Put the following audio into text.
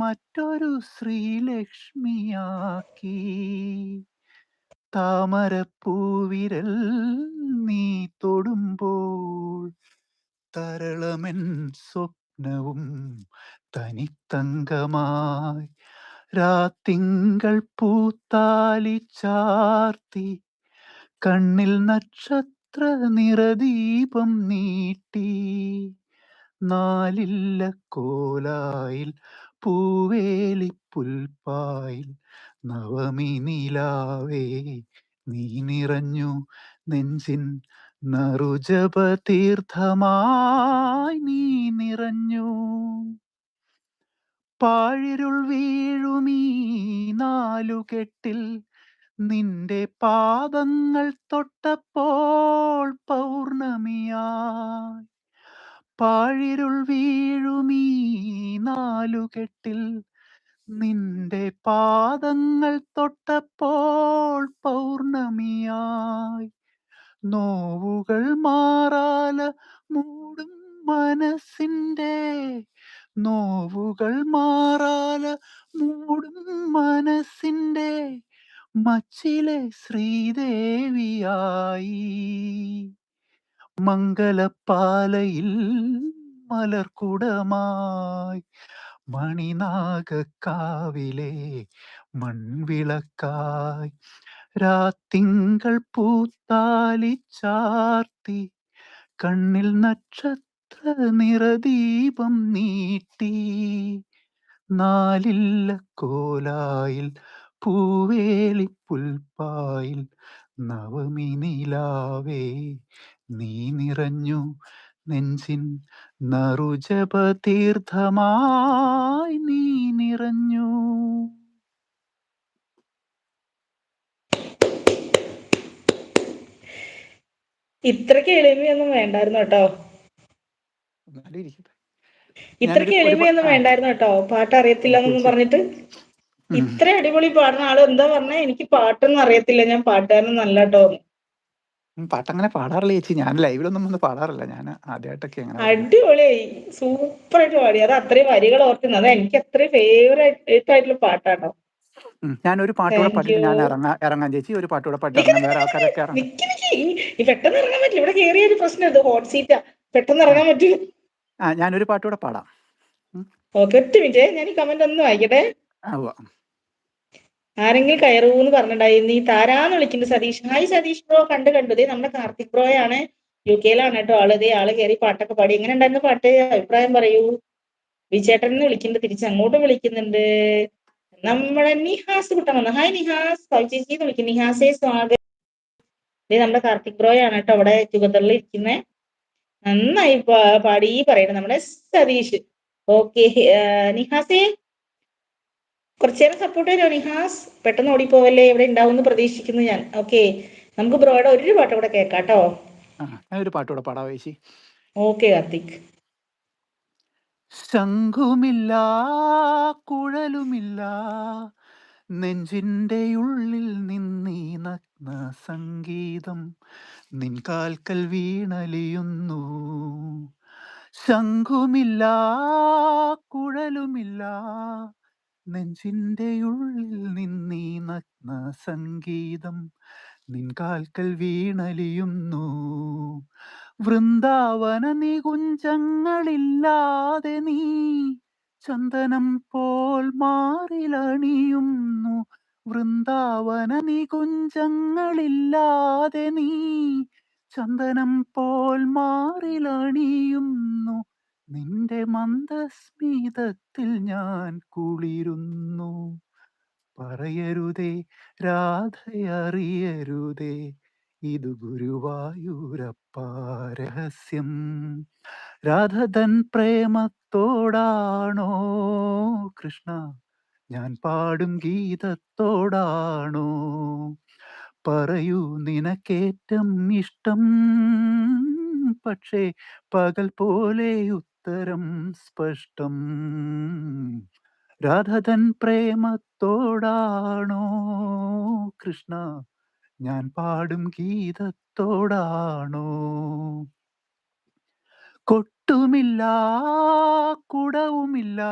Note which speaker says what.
Speaker 1: മറ്റൊരു ശ്രീലക്ഷ്മിയാക്കി. താമരപ്പൂവിരൽ നീ തൊടുമ്പോൾ തരളമെൻ സ്വപ്നവും തനിത്തങ്കമായി. രാത്തിങ്കൾ പൂത്താലി ചാർത്തി കണ്ണിൽ നക്ഷത്ര നിറദീപം നീട്ടി. നാലില്ല കോലായിൽ പൂവേലിപ്പുൽപ്പായിൽ നവമി നിലാവേ നീ നിറഞ്ഞു നെഞ്ചിൻ നറുജപ തീർത്ഥമായി നീ നിറഞ്ഞു. പാഴിരുൾ വീഴുമീ നാലുകെട്ടിൽ നിന്റെ പാദങ്ങൾ തൊട്ടപ്പോൾ പൗർണമിയായി. പാഴിരുൾ വീഴുമീ നാലുകെട്ടിൽ. നിന്റെ പാദങ്ങൾ തൊട്ടപ്പോൾ പൗർണമിയായി. നോവുകൾ മാറാല മൂടും മനസ്സിന്റെ. നോവുകൾ മാറാല മൂടും മനസ്സിന്റെ. മച്ചിലെ ശ്രീദേവിയായി. മംഗലപ്പാലയിൽ മലർക്കുടമായി മണിനാഗക്കാവിലെ മൺവിളക്കായി രാത്തിങ്കൾ പൂത്താലി ചാർത്തി കണ്ണിൽ നക്ഷത്ര നിറദീപം നീട്ടി നാലില്ല കോലായിൽ പൂവേലി പുൽപ്പായിൽ നവമി നിലാവേ നീ നിറഞ്ഞു നെഞ്ചിൻ നറുജപ തീർത്ഥമായി നീ നിറഞ്ഞു.
Speaker 2: ഇത്രയ്ക്ക് എളിമയൊന്നും വേണ്ടായിരുന്നു കേട്ടോ.
Speaker 1: ഇത്രക്ക്
Speaker 2: എളിമയൊന്നും വേണ്ടായിരുന്നു കേട്ടോ. പാട്ട് അറിയത്തില്ല എന്നൊന്നും പറഞ്ഞിട്ട്. ഇത്ര അടിപൊളി പാടുന്ന ആൾ എന്താ പറഞ്ഞ? എനിക്ക് പാട്ടൊന്നും അറിയത്തില്ല. ഞാൻ പാട്ടുകാരനൊന്നും അല്ല കേട്ടോ
Speaker 1: പാട്ടങ്ങനെ പാടാറില്ല ചേച്ചി. ഞാൻ ലൈവിലൊന്നും വന്ന് പാടാറില്ല. ഞാൻ ആദ്യമായിട്ടൊക്കെ
Speaker 2: അടിപൊളിയായി സൂപ്പർ ആയിട്ട് പാടി. അത് അത്രയും വരികൾ ഓർക്കുന്നത്. അത് എനിക്ക് അത്രയും ഫേവറേറ്റ് ആയിട്ടുള്ള പാട്ടാട്ടോ.
Speaker 1: ഉം, ഞാൻ ഒരു പാട്ടുകൂടെ പാടി ഞാൻ
Speaker 2: ഇറങ്ങാ
Speaker 1: ഇറങ്ങാൻ ചേച്ചി. ഒരു പാട്ടുകൂടെ പാടി വേറെ ആൾക്കാരൊക്കെ
Speaker 2: ഈ- പെട്ടെന്ന് ഇറങ്ങാൻ പറ്റില്ല. ഇവിടെ കേറിയ ഒരു പ്രശ്നം ഇത് ഹോട്ട് സീറ്റാ പെട്ടെന്ന് ഇറങ്ങാൻ പറ്റില്ല
Speaker 1: ആ ഞാനൊരു പാട്ടുകൂടെ പാടാം.
Speaker 2: ഓക്കെ ഒറ്റ മിനിറ്റ് ഞാൻ ഈ കമന്റ് ഒന്ന് വായിക്കട്ടെ. ആരെങ്കിലും കയറൂന്ന് പറഞ്ഞിട്ടുണ്ടായിരുന്നു ഈ താരാന്ന് വിളിക്കുന്ന സതീഷ്. ഹായ് സതീഷ് ബ്രോ കണ്ട് കണ്ടത് നമ്മുടെ കാർത്തിക് ബ്രോയാണ് യു കെയിലാണ് കേട്ടോ ആൾ. ഇതേ ആൾ കയറി പാട്ടൊക്കെ പാടി. എങ്ങനെ ഉണ്ടായിരുന്നു പാട്ട്? അഭിപ്രായം പറയൂ. വിചേട്ടൻ എന്ന് വിളിക്കുന്നുണ്ട്. തിരിച്ച് അങ്ങോട്ടും വിളിക്കുന്നുണ്ട്. നമ്മളെ നിഹാസ് കുട്ടൻ വന്നു. ഹായ് നിഹാസ്. ചേച്ചി എന്ന് വിളിക്കുന്നു. നിഹാസേ സ്വാഗതം. നമ്മുടെ കാർത്തിക് ബ്രോയാണ് കേട്ടോ അവിടെ ചുഗതറിൽ ഇരിക്കുന്നത് നന്നായി പാടി പറയണം. നമ്മുടെ സതീഷ്. ഓക്കെ നിഹാസേ. കുറച്ചു നേരം സപ്പോർട്ട് തരുമോ നിഹാസ്? പെട്ടെന്ന് ഓടിപ്പോവല്ലേ? ഇവിടെ ഉണ്ടാവും എന്ന് പ്രതീക്ഷിക്കുന്നു ഞാൻ. ഓക്കെ നമുക്ക് ബ്രോയുടെ ഒരു പാട്ട് കൂടെ കേൾക്കാം കേട്ടോ.
Speaker 1: ആ ഞാൻ ഒരു പാട്ടുകൂടെ പാടാം ചേച്ചി
Speaker 2: ഓക്കെ കാർത്തിക്.
Speaker 1: ശംഖുമില്ല കുഴലുമില്ല നെഞ്ചിന്റെ ഉള്ളിൽ നിന്നീ നഗ്ന സംഗീതം നിൻ കാൽക്കൽ വീണലിയുന്നു. ശംഖുമില്ല കുഴലുമില്ല നെഞ്ചിന്റെ ഉള്ളിൽ നിന്നീ നഗ്ന സംഗീതം നിൻ കാൽക്കൽ വീണലിയുന്നു. വൃന്ദാവന നികുഞ്ചങ്ങളില്ലാതെ നീ ചന്ദനം പോൽ മാറിലണിയുന്നു. വൃന്ദാവന നികുഞ്ചങ്ങളില്ലാതെ നീ ചന്ദനം പോൽ മാറിലണിയുന്നു. നിന്റെ മന്ദസ്മിതത്തിൽ ഞാൻ കുളിരുന്നു. പറയരുതേ രാധയറിയരുതേ ഇത് ഗുരുവായൂരപ്പ രഹസ്യം. രാധതൻ പ്രേമത്തോടാണോ കൃഷ്ണ? ഞാൻ പാടും ഗീതത്തോടാണോ? പറയൂ നിനക്കേറ്റം ഇഷ്ടം. പക്ഷേ പകൽ പോലെ ഉത്തരം സ്പഷ്ടം. രാധതൻ പ്രേമത്തോടാണോ? കൃഷ്ണ ഞാൻ പാടും ഗീതത്തോടാണോ? കൊട്ടുമില്ല കുടവുമില്ല.